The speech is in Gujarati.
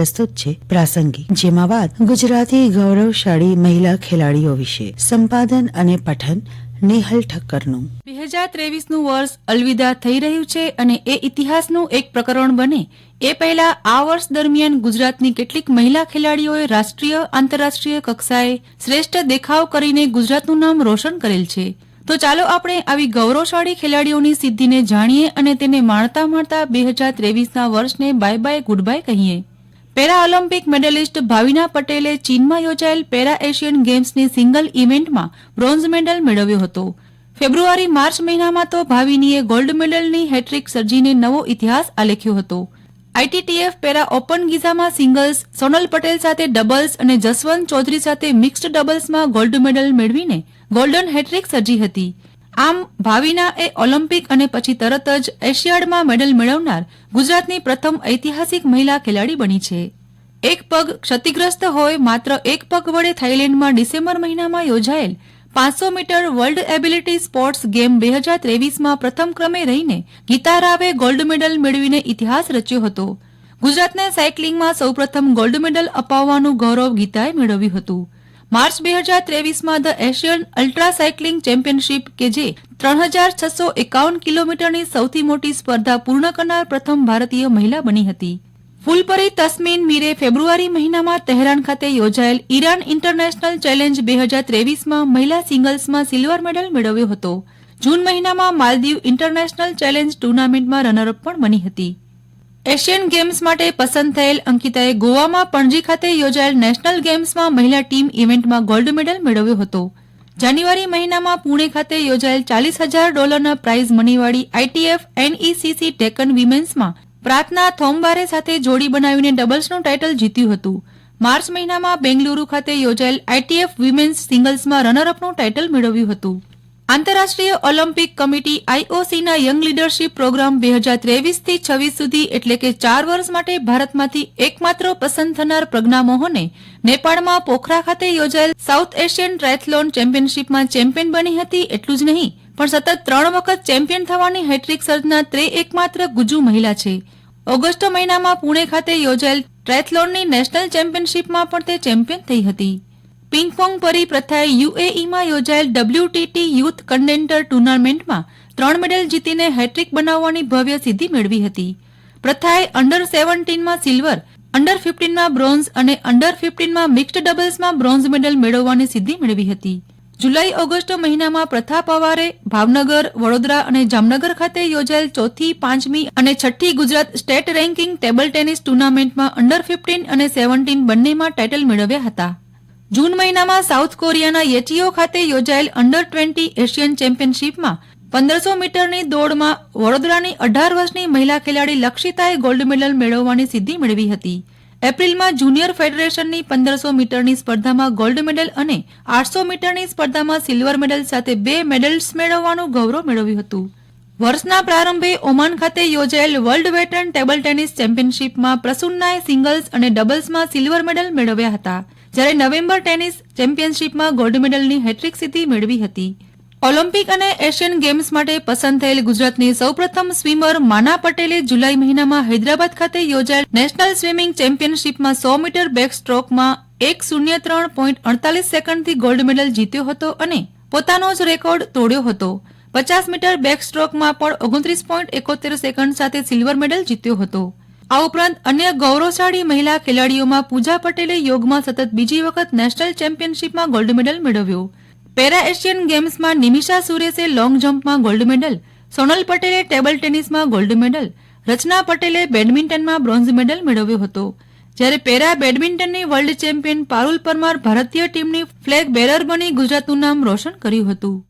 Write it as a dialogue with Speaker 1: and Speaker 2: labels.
Speaker 1: પ્રસ્તુત છે પ્રાસંગિક. જેમાં વાત ગુજરાતી ગૌરવશાળી મહિલા ખેલાડીઓ વિશે. સંપાદન અને પઠન નેહલ ઠક્કરનું.
Speaker 2: બે હજાર ત્રેવીસનું વર્ષ અલવિદા થઈ રહ્યું છે અને એ ઇતિહાસનું એક પ્રકરણ બને. એ પહેલા આ વર્ષ દરમિયાન ગુજરાતની કેટલીક મહિલા ખેલાડીઓએ રાષ્ટ્રીય, આંતરરાષ્ટ્રીય કક્ષાએ શ્રેષ્ઠ દેખાવ કરીને ગુજરાતનું નામ રોશન કરેલ છે. તો ચાલો આપણે આવી ગૌરવશાળી ખેલાડીઓની સિદ્ધિને જાણીએ અને તેને માણતા માણતા બે હજાર ત્રેવીસના વર્ષને બાય બાય ગુડ બાય કહીએ. પેરા ઓલિમ્પિક મેડલિસ્ટ ભાવિના પટેલે ચીનમાં યોજાયેલ પેરા એશિયન ગેમ્સની સિંગલ ઇવેન્ટમાં બ્રોન્ઝ મેડલ મેળવ્યો હતો. ફેબ્રુઆરી, માર્ચ મહિનામાં તો ભાવિનીએ ગોલ્ડ મેડલની હેટ્રિક સર્જીને નવો ઇતિહાસ આલેખ્યો હતો. આઈટીટીએફ પેરા ઓપન ગીઝામાં સિંગલ્સ સોનલ પટેલ સાથે ડબલ્સ અને જસવંત ચૌધરી સાથે મિક્સ્ડ ડબલ્સમાં ગોલ્ડ મેડલ મેળવીને ગોલ્ડન હેટ્રિક સર્જી હતી. આમ, ભાવિના એ ઓલિમ્પિક અને પછી તરત જ એશિયાડમાં મેડલ મેળવનાર ગુજરાતની પ્રથમ ઐતિહાસિક મહિલા ખેલાડી બની છે. એક પગ ક્ષતિગ્રસ્ત હોય માત્ર એક પગ વડે થાઇલેન્ડમાં ડિસેમ્બર મહિનામાં યોજાયેલ પાંચસો metre world ability sports game બે હજાર ત્રેવીસમાં પ્રથમ ક્રમે રહીને ગીતા રાવે ગોલ્ડ મેડલ મેળવીને ઇતિહાસ રચ્યો હતો. ગુજરાતને સાયકલિંગમાં સૌપ્રથમ ગોલ્ડ મેડલ અપાવવાનું ગૌરવ ગીતાએ મેળવ્યું હતું. માર્ચ બે હજાર ત્રેવીસમાં the Asian ultra cycling championship કે જે ત્રણ હજાર છસો એકાવન કિલોમીટરની સૌથી મોટી સ્પર્ધા પૂર્ણ કરનાર પ્રથમ ભારતીય મહિલા બની હતી. ફૂલપરી તસ્મીન મીરે ફેબ્રુઆરી મહિનામાં તહેરાન ખાતે યોજાયેલ ઈરાન ઇન્ટરનેશનલ ચેલેન્જ બે હજાર ત્રેવીસમાં મહિલા સિંગલ્સમાં સિલ્વર મેડલ મેળવ્યો હતો. જૂન મહિનામાં માલદીવ ઇન્ટરનેશનલ ચેલેન્જ ટુર્નામેન્ટમાં રનરઅપ પણ બની હતી. એશિયન ગેમ્સ માટે પસંદ થયેલ અંકિતાએ ગોવામાં પણજી ખાતે યોજાયેલ નેશનલ ગેમ્સમાં મહિલા ટીમ ઇવેન્ટમાં ગોલ્ડ મેડલ મેળવ્યો હતો. જાન્યુઆરી મહિનામાં પુણે ખાતે યોજાયેલ ચાલીસ હજાર ડોલરના પ્રાઇઝ મનીવાળી આઈટીએફ એનઈસીસી ટેકન વિમેન્સમાં પ્રાર્થના થોમબારે સાથે જોડી બનાવીને ડબલ્સનું ટાઇટલ જીત્યું હતું. માર્ચ મહિનામાં બેંગલુરુ ખાતે યોજાયેલ આઈટીએફ વિમેન્સ સિંગલ્સમાં રનરઅપનું ટાઇટલ મેળવ્યું હતું. આંતરરાષ્ટ્રીય ઓલિમ્પિક કમિટી આઈઓસીના યંગ લીડરશીપ પ્રોગ્રામ બે હજાર ત્રેવીસથી છવ્વીસ સુધી એટલે કે ચાર વર્ષ માટે ભારતમાંથી એકમાત્ર પસંદ થનાર પ્રજ્ઞા મોહને નેપાળમાં પોખરા ખાતે યોજાયેલ સાઉથ એશિયન ટ્રાયથલોન ચેમ્પિયનશિપમાં ચેમ્પિયન બની હતી એટલું જ નહીં, પણ સતત ત્રણ વખત ચેમ્પિયન થવાની હેટ્રિક સર્જનાર ત્રે એકમાત્ર ગુજુ મહિલા છે. ઓગસ્ટ મહિનામાં પુણે ખાતે યોજાયેલ ટ્રાયથલોનની નેશનલ ચેમ્પિયનશિપમાં પણ તે ચેમ્પિયન થઈ હતી. પિંગપોંગ પરી પ્રથાએ યુએઈમાં યોજાયેલ ડબ્લ્યુટીટી યુથ કન્ટેન્ટર ટુર્નામેન્ટમાં ત્રણ મેડલ જીતીને હેટ્રિક બનાવવાની ભવ્ય સિદ્ધિ મેળવી હતી. પ્રથાએ અંડર સેવન્ટીનમાં સિલ્વર અંડર ફિફ્ટીનમાં બ્રોન્ઝ અને અંડર ફિફ્ટીનમાં મિક્સ્ડ ડબલ્સમાં બ્રોન્ઝ મેડલ મેળવવાની સિદ્ધિ મેળવી હતી. જુલાઈ, ઓગસ્ટ મહિનામાં પ્રથા પવારે ભાવનગર, વડોદરા અને જામનગર ખાતે યોજાયેલ ચોથી, પાંચમી અને છઠ્ઠી Gujarat state ranking table tennis ટુર્નામેન્ટમાં અંડર ફિફ્ટીન અને સેવન્ટીન બંનેમાં ટાઇટલ મેળવ્યા હતા. જૂન મહિનામાં સાઉથ કોરિયાના યેટીઓ ખાતે યોજાયેલ અંડર ટ્વેન્ટી એશિયન ચેમ્પિયનશિપમાં પંદરસો મીટરની દોડમાં વડોદરાની અઢાર વર્ષની મહિલા ખેલાડી લક્ષિતાએ ગોલ્ડ મેડલ મેળવવાની સિદ્ધિ મેળવી હતી. એપ્રિલમાં જુનિયર ફેડરેશનની પંદરસો મીટરની સ્પર્ધામાં ગોલ્ડ મેડલ અને આઠસો મીટરની સ્પર્ધામાં સિલ્વર મેડલ સાથે બે મેડલ્સ મેળવવાનું ગૌરવ મેળવ્યું હતું. વર્ષના પ્રારંભે ઓમાન ખાતે યોજાયેલ વર્લ્ડ વેટરન ટેબલ ટેનિસ ચેમ્પિયનશિપમાં પ્રસુન્નાએ સિંગલ્સ અને ડબલ્સમાં સિલ્વર મેડલ મેળવ્યા હતા. જ્યારે નવેમ્બર ટેનિસ ચેમ્પિયનશિપમાં ગોલ્ડ મેડલની હેટ્રિક સિદ્ધિ મેળવી હતી. ઓલિમ્પિક અને એશિયન ગેમ્સ માટે પસંદ થયેલ ગુજરાતની સૌપ્રથમ સ્વિમર માના પટેલે જુલાઈ મહિનામાં હૈદરાબાદ ખાતે યોજાયેલ નેશનલ સ્વિમિંગ ચેમ્પિયનશિપમાં સો મીટર બેક સ્ટ્રોકમાં એક શૂન્ય ત્રણ પોઈન્ટ અડતાલીસ સેકન્ડથી ગોલ્ડ મેડલ જીત્યો હતો અને પોતાનો જ રેકોર્ડ તોડ્યો હતો. પચાસ મીટર બેક સ્ટ્રોકમાં પણ ઓગણત્રીસ પોઈન્ટ એકોતેર સેકન્ડ સાથે સિલ્વર મેડલ જીત્યો હતો. આ ઉપરાંત અન્ય ગૌરવશાળી મહિલા ખેલાડીઓમાં પૂજા પટેલે યોગમાં સતત બીજી વખત નેશનલ ચેમ્પિયનશિપમાં ગોલ્ડ મેડલ મેળવ્યો. પેરા એશિયન ગેમ્સમાં નિમિષા સુરેશે લોંગ જમ્પમાં ગોલ્ડ મેડલ, સોનલ પટેલે ટેબલ ટેનિસમાં ગોલ્ડ મેડલ, રચના પટેલે બેડમિન્ટનમાં બ્રોન્ઝ મેડલ મેળવ્યો હતો. જ્યારે પેરા બેડમિન્ટનની વર્લ્ડ ચેમ્પિયન પારુલ પરમાર ભારતીય ટીમની ફ્લેગ બેરર બની ગુજરાતનું નામ રોશન કર્યું હતું.